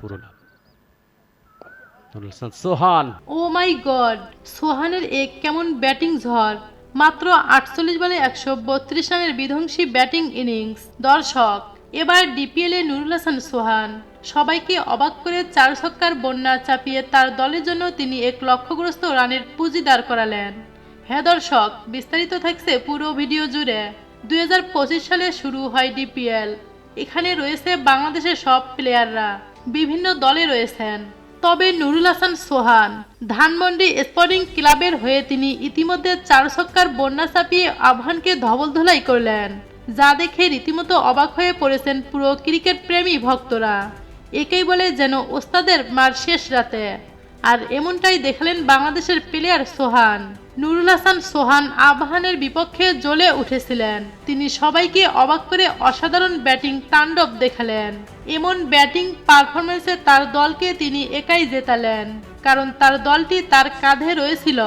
পুরো নাম সোহান। ও মাই গড, সোহানের এক কেমন ব্যাটিং ঝড়। মাত্র আটচল্লিশ বলে একশো বত্রিশ রানের বিধ্বংসী ব্যাটিং ইনিংস। দর্শক, এবার ডিপিএল এ নুরুল হাসান, সোহান। সবাইকে অবাক করে চার ছক্কার বন্যা চাপিয়ে তার দলের জন্য তিনি এক লক্ষ্যগ্রস্ত রানের পুঁজি দাঁড় করালেন। হ্যাঁ দর্শক, বিস্তারিত থাকছে পুরো ভিডিও জুড়ে। দুই হাজার পঁচিশ সালে শুরু হয় ডিপিএল। এখানে রয়েছে বাংলাদেশের সব প্লেয়াররা। বিভিন্ন দলে রয়েছেন। তবে নুরুল হাসান সোহান, ধানমন্ডি স্পোর্টিং ক্লাবের হয়ে তিনি ইতিমধ্যে চার ছক্কার বন্যা চাপিয়ে আহ্বানকে ধবল ধোলাই করলেন, যা দেখে রীতিমতো অবাক হয়ে পড়েছেন পুরো ক্রিকেট প্রেমী ভক্তরা। একেই বলে যেন ওস্তাদের মার শেষ রাতে। আর এমনটাই দেখলেন বাংলাদেশের প্লেয়ার সোহান। নুরুল হাসান সোহান আবাহানের বিপক্ষে জ্বলে উঠেছিলেন। তিনি সবাইকে অবাক করে অসাধারণ ব্যাটিং তাণ্ডব দেখালেন। এমন ব্যাটিং পারফরমেন্সে তার দলকে তিনি একাই জেতালেন। কারণ তার দলটি তার কাঁধে রয়েছিল।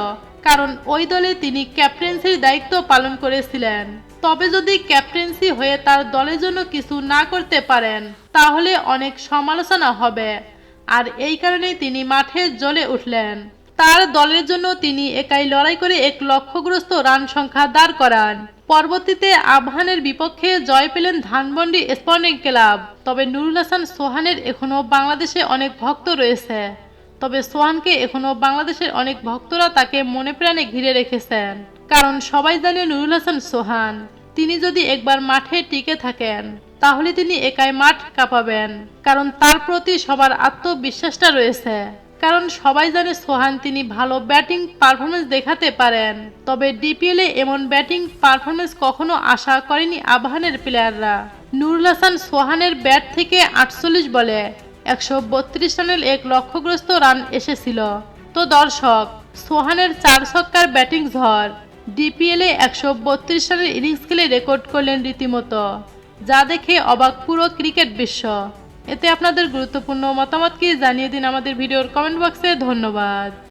কারণ ওই দলে তিনি ক্যাপ্টেন্সির দায়িত্ব পালন করেছিলেন। তবে যদি ক্যাপ্টেন্সি হয়ে তার দলের জন্য কিছু না করতে পারেন, তাহলে অনেক সমালোচনা হবে। আর এই কারণেই তিনি মাঠে জ্বলে উঠলেন। তার দলের জন্য তিনি একাই লড়াই করে এক লক্ষ্যগ্রস্ত রান সংখ্যা দাঁড় করান। পরবর্তীতে আবহানের বিপক্ষে জয় পেলেন ধানমন্ডি স্পর্টিং ক্লাব। তবে নুরুল হাসান সোহানের এখনও বাংলাদেশে অনেক ভক্ত রয়েছে। তবে সোহানকে এখনও বাংলাদেশের অনেক ভক্তরা তাকে মনে প্রাণে ঘিরে রেখেছেন। কারণ সবাই জানে নুরুল হাসান সোহান। তিনি যদি একবার মাঠে টিকে থাকেন তাহলে তিনি একাই মাঠ কাঁপাবেন, কারণ তার প্রতি সবার আত্মবিশ্বাসটা রয়েছে। কারণ সবাই জানে সোহান তিনি ভালো ব্যাটিং পারফরমেন্স দেখাতে পারেন, তবে ডিপিএলে এমন ব্যাটিং পারফরমেন্স কখনো আশা করেনি আবাহানের প্লেয়াররা। নুরুল হাসান সোহানের ব্যাট থেকে আটচল্লিশ বলে একশো বত্রিশ রানের এক লক্ষ্যগ্রস্ত রান এসেছিল। তো দর্শক, সোহানের চার ছক্কার ব্যাটিং ঝড়, ডিপিএলে একশো বত্রিশ রানের ইনিংস খেলে রেকর্ড করলেন রীতিমতো। যা দেখে অবাক পুরো ক্রিকেট বিশ্ব। এতে আপনাদের গুরুত্বপূর্ণ মতামত কি জানিয়ে দিন আমাদের ভিডিওর কমেন্ট বক্সে। ধন্যবাদ।